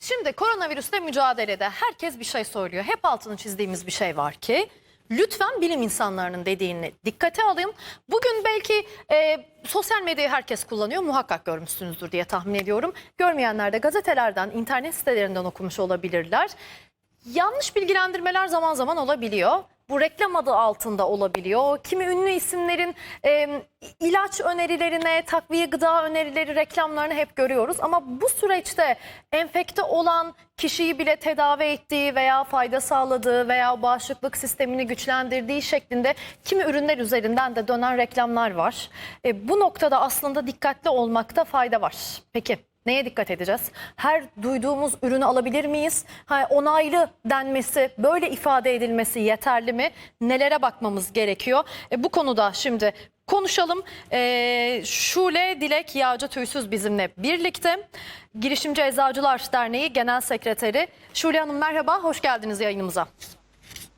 Şimdi koronavirüsle mücadelede herkes bir şey söylüyor. Hep altını çizdiğimiz bir şey var ki lütfen bilim insanlarının dediğini dikkate alın. Bugün belki e, sosyal medyayı herkes kullanıyor. Muhakkak görmüşsünüzdür diye tahmin ediyorum. Görmeyenler de gazetelerden, internet sitelerinden okumuş olabilirler. Yanlış bilgilendirmeler zaman zaman olabiliyor. Bu reklam adı altında olabiliyor. Kimi ünlü isimlerin e, ilaç önerilerine, takviye gıda önerileri, reklamlarını hep görüyoruz. Ama bu süreçte enfekte olan kişiyi bile tedavi ettiği veya fayda sağladığı veya bağışıklık sistemini güçlendirdiği şeklinde kimi ürünler üzerinden de dönen reklamlar var. E, bu noktada aslında dikkatli olmakta fayda var. Peki. Neye dikkat edeceğiz? Her duyduğumuz ürünü alabilir miyiz? Ha, onaylı denmesi, böyle ifade edilmesi yeterli mi? Nelere bakmamız gerekiyor? E, bu konuda şimdi konuşalım. E, Şule Dilek Yağcı Tüysüz bizimle birlikte. Girişimci Eczacılar Derneği Genel Sekreteri. Şule Hanım merhaba, hoş geldiniz yayınımıza.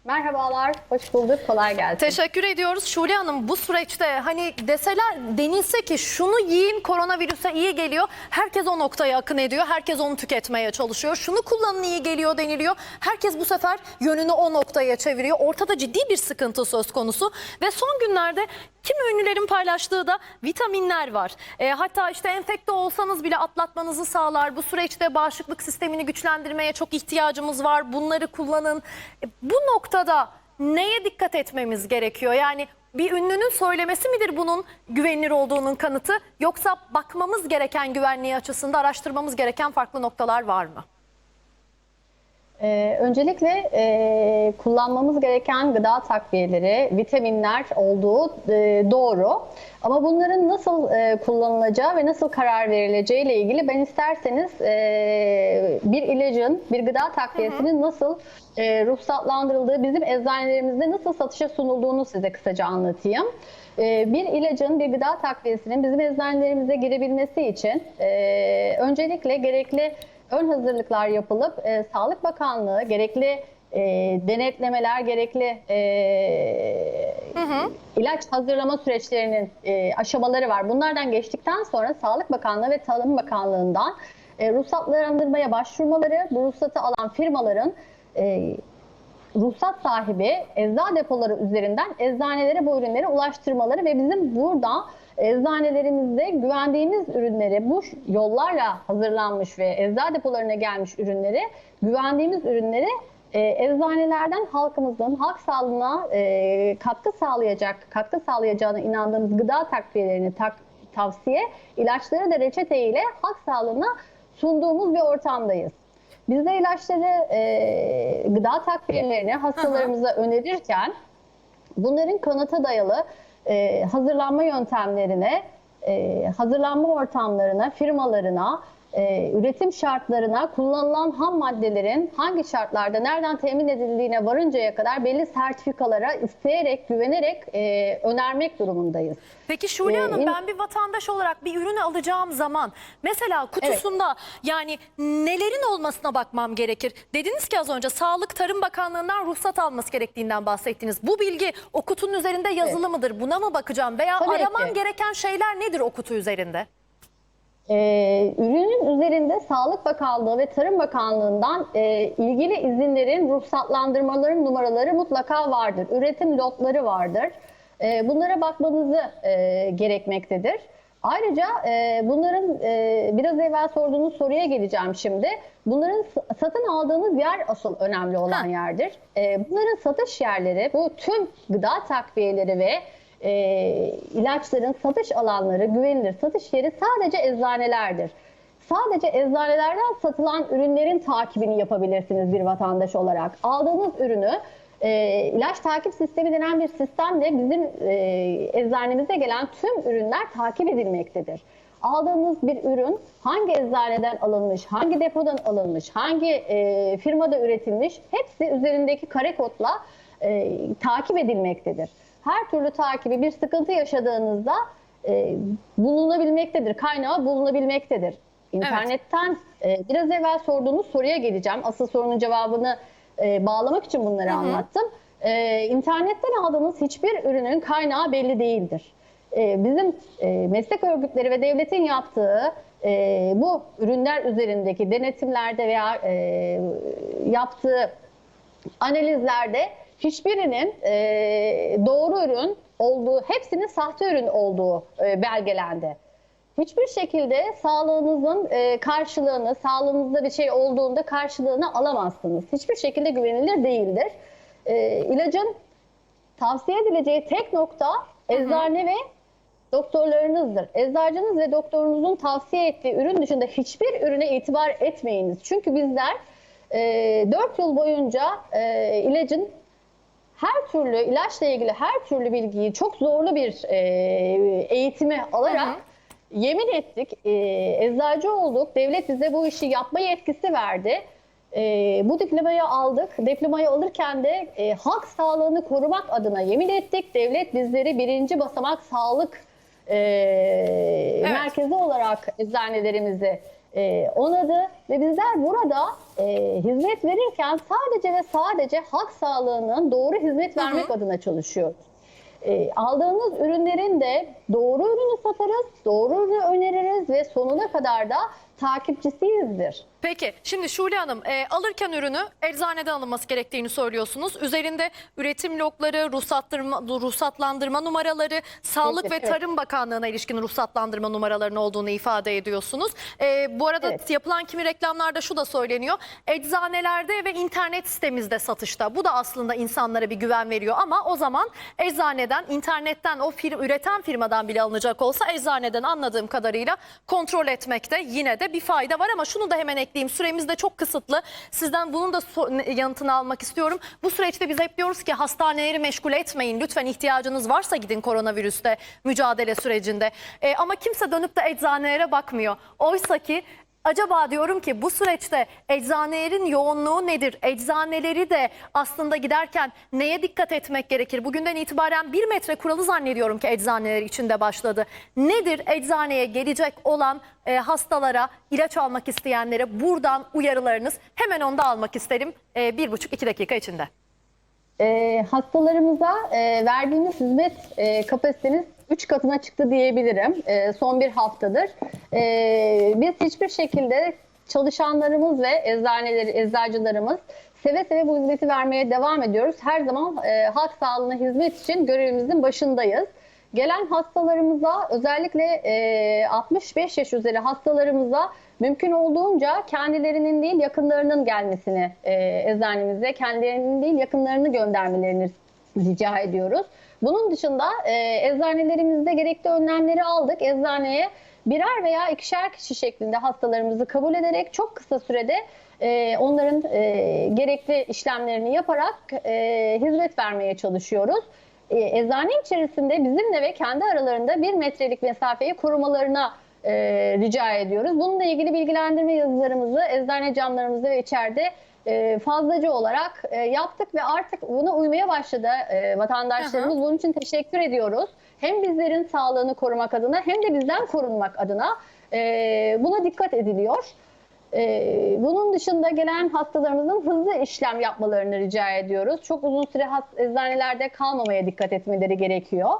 Merhabalar, hoş bulduk. Kolay gelsin. Teşekkür ediyoruz. Şule Hanım bu süreçte hani deseler denilse ki şunu yiyin koronavirüse iyi geliyor. Herkes o noktaya akın ediyor. Herkes onu tüketmeye çalışıyor. Şunu kullanın iyi geliyor deniliyor. Herkes bu sefer yönünü o noktaya çeviriyor. Ortada ciddi bir sıkıntı söz konusu. Ve son günlerde kimi ünlülerin paylaştığı da vitaminler var. E, hatta işte enfekte olsanız bile atlatmanızı sağlar. Bu süreçte bağışıklık sistemini güçlendirmeye çok ihtiyacımız var. Bunları kullanın. E, bu noktada neye dikkat etmemiz gerekiyor? Yani bir ünlünün söylemesi midir bunun güvenilir olduğunun kanıtı yoksa bakmamız gereken güvenliği açısında araştırmamız gereken farklı noktalar var mı? Ee, öncelikle e, kullanmamız gereken gıda takviyeleri, vitaminler olduğu e, doğru. Ama bunların nasıl e, kullanılacağı ve nasıl karar verileceği ile ilgili ben isterseniz e, bir ilacın, bir gıda takviyesinin nasıl e, ruhsatlandırıldığı, bizim eczanelerimizde nasıl satışa sunulduğunu size kısaca anlatayım. E, Bir ilacın, bir gıda takviyesinin bizim eczanelerimize girebilmesi için e, öncelikle gerekli ön hazırlıklar yapılıp e, Sağlık Bakanlığı gerekli e, denetlemeler, gerekli e, ilaç hazırlama süreçlerinin e, aşamaları var. Bunlardan geçtikten sonra Sağlık Bakanlığı ve Tarım Bakanlığı'ndan e, ruhsatlandırmaya başvurmaları, bu ruhsatı alan firmaların e, ruhsat sahibi ecza depoları üzerinden eczanelere bu ürünleri ulaştırmaları ve bizim burada eczanelerimizde güvendiğimiz ürünleri bu yollarla hazırlanmış ve ecza depolarına gelmiş ürünleri güvendiğimiz ürünleri e, eczanelerden halkımızın halk sağlığına e, katkı sağlayacak, katkı sağlayacağına inandığımız gıda takviyelerini tak, tavsiye, ilaçları da reçete ile halk sağlığına sunduğumuz bir ortamdayız. Biz de ilaçları, e, gıda takviyelerini hastalarımıza önerirken bunların kanıta dayalı e, hazırlanma yöntemlerine, e, hazırlanma ortamlarına, firmalarına, e, üretim şartlarına, kullanılan ham maddelerin hangi şartlarda nereden temin edildiğine varıncaya kadar belli sertifikalara isteyerek, güvenerek e, önermek durumundayız. Peki Şule Ee, Hanım ben bir vatandaş olarak bir ürünü alacağım zaman mesela kutusunda yani nelerin olmasına bakmam gerekir? Dediniz ki az önce Sağlık Tarım Bakanlığı'ndan ruhsat alması gerektiğinden bahsettiniz. Bu bilgi o kutunun üzerinde yazılı mıdır? Buna mı bakacağım? Veya Tabii aramam ki. gereken şeyler nedir o kutu üzerinde? Ee, üzerinde Sağlık Bakanlığı ve Tarım Bakanlığı'ndan e, ilgili izinlerin, ruhsatlandırmaların numaraları mutlaka vardır. Üretim lotları vardır. E, bunlara bakmanızı e, gerekmektedir. Ayrıca e, bunların e, biraz evvel sorduğunuz soruya geleceğim şimdi. Bunların satın aldığınız yer asıl önemli olan Ha. yerdir. E, bunların satış yerleri, bu tüm gıda takviyeleri ve e, ilaçların satış alanları, güvenilir satış yeri sadece eczanelerdir. Sadece eczanelerden satılan ürünlerin takibini yapabilirsiniz bir vatandaş olarak. Aldığınız ürünü e, ilaç takip sistemi denen bir sistemle bizim e, eczanemize gelen tüm ürünler takip edilmektedir. Aldığınız bir ürün hangi eczaneden alınmış, hangi depodan alınmış, hangi e, firmada üretilmiş hepsi üzerindeki kare kodla e, takip edilmektedir. Her türlü takibi bir sıkıntı yaşadığınızda e, bulunabilmektedir, kaynağı bulunabilmektedir. İnternetten e, biraz evvel sorduğunuz soruya geleceğim. Asıl sorunun cevabını e, bağlamak için bunları anlattım. E, internetten aldığınız hiçbir ürünün kaynağı belli değildir. E, bizim e, meslek örgütleri ve devletin yaptığı e, bu ürünler üzerindeki denetimlerde veya e, yaptığı analizlerde hiçbirinin e, doğru ürün olduğu, hepsinin sahte ürün olduğu e, belgelendi. Hiçbir şekilde sağlığınızın e, karşılığını, sağlığınızda bir şey olduğunda karşılığını alamazsınız. Hiçbir şekilde güvenilir değildir. E, ilacın tavsiye edileceği tek nokta eczane ve doktorlarınızdır. Eczacınız ve doktorunuzun tavsiye ettiği ürün dışında hiçbir ürüne itibar etmeyiniz. Çünkü bizler e, 4 yıl boyunca e, ilacın her türlü ilaçla ilgili her türlü bilgiyi çok zorlu bir e, eğitimi alarak Hı hı. Yemin ettik. E, eczacı olduk. Devlet bize bu işi yapma yetkisi verdi. E, bu diplomayı aldık. Diplomayı alırken de e, halk sağlığını korumak adına yemin ettik. Devlet bizleri birinci basamak sağlık e, merkezi olarak eczanelerimizi e, onadı ve bizler burada e, hizmet verirken sadece ve sadece halk sağlığının doğru hizmet vermek adına çalışıyoruz. E, aldığımız ürünlerin de doğru ürünü satarız, doğru ürünü öneririz ve sonuna kadar da takipçisiyizdir. Peki şimdi Şule Hanım e, alırken ürünü eczaneden alınması gerektiğini söylüyorsunuz. Üzerinde üretim logları, ruhsattırma, ruhsatlandırma numaraları, Sağlık Peki, ve evet. Tarım Bakanlığı'na ilişkin ruhsatlandırma numaralarının olduğunu ifade ediyorsunuz. E, bu arada Evet. yapılan kimi reklamlarda şu da söyleniyor. Eczanelerde ve internet sitemizde satışta. Bu da aslında insanlara bir güven veriyor ama o zaman eczaneden, internetten o fir- üreten firmadan bile alınacak olsa eczaneden anladığım kadarıyla kontrol etmekte yine de bir fayda var ama şunu da hemen ekleyeyim. Süremiz de çok kısıtlı. Sizden bunun da yanıtını almak istiyorum. Bu süreçte biz hep diyoruz ki hastaneleri meşgul etmeyin. Lütfen ihtiyacınız varsa gidin koronavirüste mücadele sürecinde. E, ama kimse dönüp de eczanelere bakmıyor. Oysa ki Acaba diyorum ki bu süreçte eczanelerin yoğunluğu nedir? Eczaneleri de aslında giderken neye dikkat etmek gerekir? Bugünden itibaren bir metre kuralı zannediyorum ki eczaneler içinde başladı. Nedir eczaneye gelecek olan e, hastalara, ilaç almak isteyenlere buradan uyarılarınız? Hemen onu da almak isterim e, bir buçuk iki dakika içinde. E, hastalarımıza e, verdiğimiz hizmet e, kapasitemiz 3 katına çıktı diyebilirim e, son bir haftadır. E, biz hiçbir şekilde çalışanlarımız ve eczaneleri, eczacılarımız seve seve bu hizmeti vermeye devam ediyoruz. Her zaman e, halk sağlığına hizmet için görevimizin başındayız. Gelen hastalarımıza özellikle e, 65 yaş üzeri hastalarımıza mümkün olduğunca kendilerinin değil yakınlarının gelmesini e, eczanemize, kendilerinin değil yakınlarını göndermelerini rica ediyoruz. Bunun dışında e, eczanelerimizde gerekli önlemleri aldık. Eczaneye birer veya ikişer kişi şeklinde hastalarımızı kabul ederek çok kısa sürede e, onların e, gerekli işlemlerini yaparak e, hizmet vermeye çalışıyoruz. E, eczane içerisinde bizimle ve kendi aralarında bir metrelik mesafeyi korumalarına e, rica ediyoruz. Bununla ilgili bilgilendirme yazılarımızı eczane camlarımızda ve içeride e, fazlaca olarak e, yaptık ve artık buna uymaya başladı e, vatandaşlarımız. Bunun için teşekkür ediyoruz. Hem bizlerin sağlığını korumak adına hem de bizden korunmak adına e, buna dikkat ediliyor. Ee, bunun dışında gelen hastalarımızın hızlı işlem yapmalarını rica ediyoruz. Çok uzun süre eczanelerde kalmamaya dikkat etmeleri gerekiyor.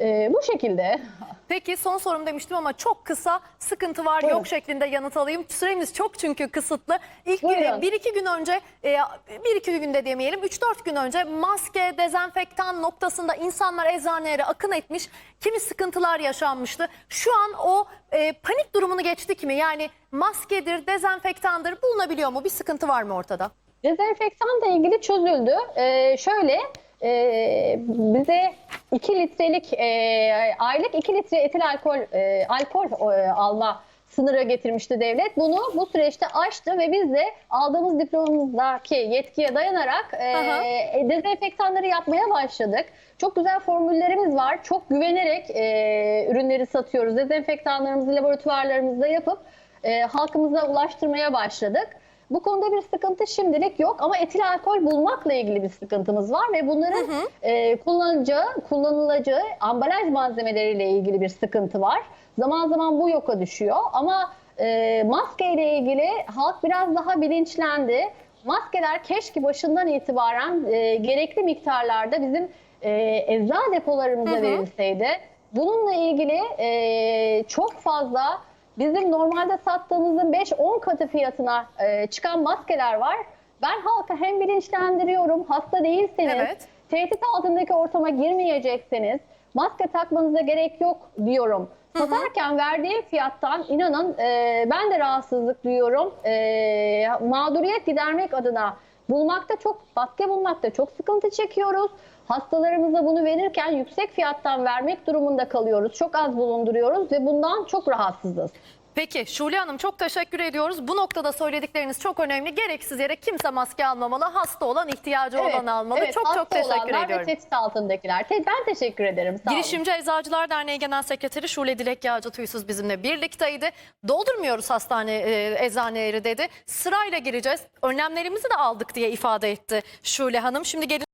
Ee, bu şekilde. Peki son sorum demiştim ama çok kısa sıkıntı var Buyurun. yok şeklinde yanıt alayım. Süremiz çok çünkü kısıtlı. İlk Buyurun. bir iki gün önce e, bir iki günde demeyelim 3-4 gün önce maske, dezenfektan noktasında insanlar eczanelere akın etmiş. Kimi sıkıntılar yaşanmıştı. Şu an o e, panik durumunu geçtik mi? Yani maskedir, dezenfektandır bulunabiliyor mu? Bir sıkıntı var mı ortada? Dezenfektanla ilgili çözüldü. Ee, şöyle e, bize 2 litrelik e, aylık 2 litre etil alkol e, alkol e, alma sınırı getirmişti devlet. Bunu bu süreçte aştı ve biz de aldığımız diplomamızdaki yetkiye dayanarak e, Aha. e, dezenfektanları yapmaya başladık. Çok güzel formüllerimiz var. Çok güvenerek e, ürünleri satıyoruz. Dezenfektanlarımızı laboratuvarlarımızda yapıp e, halkımıza ulaştırmaya başladık. Bu konuda bir sıkıntı şimdilik yok ama etil alkol bulmakla ilgili bir sıkıntımız var ve bunların e, kullanılacağı, kullanılacağı ambalaj malzemeleriyle ilgili bir sıkıntı var. Zaman zaman bu yoka düşüyor ama e, maske ile ilgili halk biraz daha bilinçlendi. Maskeler keşke başından itibaren e, gerekli miktarlarda bizim e, eczacı depolarımıza verilseydi. Bununla ilgili e, çok fazla bizim normalde sattığımızın 5-10 katı fiyatına e, çıkan maskeler var. Ben halka hem bilinçlendiriyorum, hasta değilseniz, Evet. tehdit altındaki ortama girmeyecekseniz maske takmanıza gerek yok diyorum. Satarken verdiğim fiyattan inanın e, ben de rahatsızlık duyuyorum. E, mağduriyet gidermek adına bulmakta çok maske bulmakta çok sıkıntı çekiyoruz. Hastalarımıza bunu verirken yüksek fiyattan vermek durumunda kalıyoruz. Çok az bulunduruyoruz ve bundan çok rahatsızız. Peki Şule Hanım çok teşekkür ediyoruz. Bu noktada söyledikleriniz çok önemli. Gereksiz yere kimse maske almamalı. Hasta olan ihtiyacı olan almalı. evet, çok çok teşekkür ediyorum. ve tehdit altındakiler. Ben teşekkür ederim. Sağ olun. Girişimci Eczacılar Derneği Genel Sekreteri Şule Dilek Yağcı Tüysüz bizimle birlikteydi. Doldurmuyoruz hastane e, eczaneleri dedi. Sırayla gireceğiz. Önlemlerimizi de aldık diye ifade etti Şule Hanım. Şimdi gelin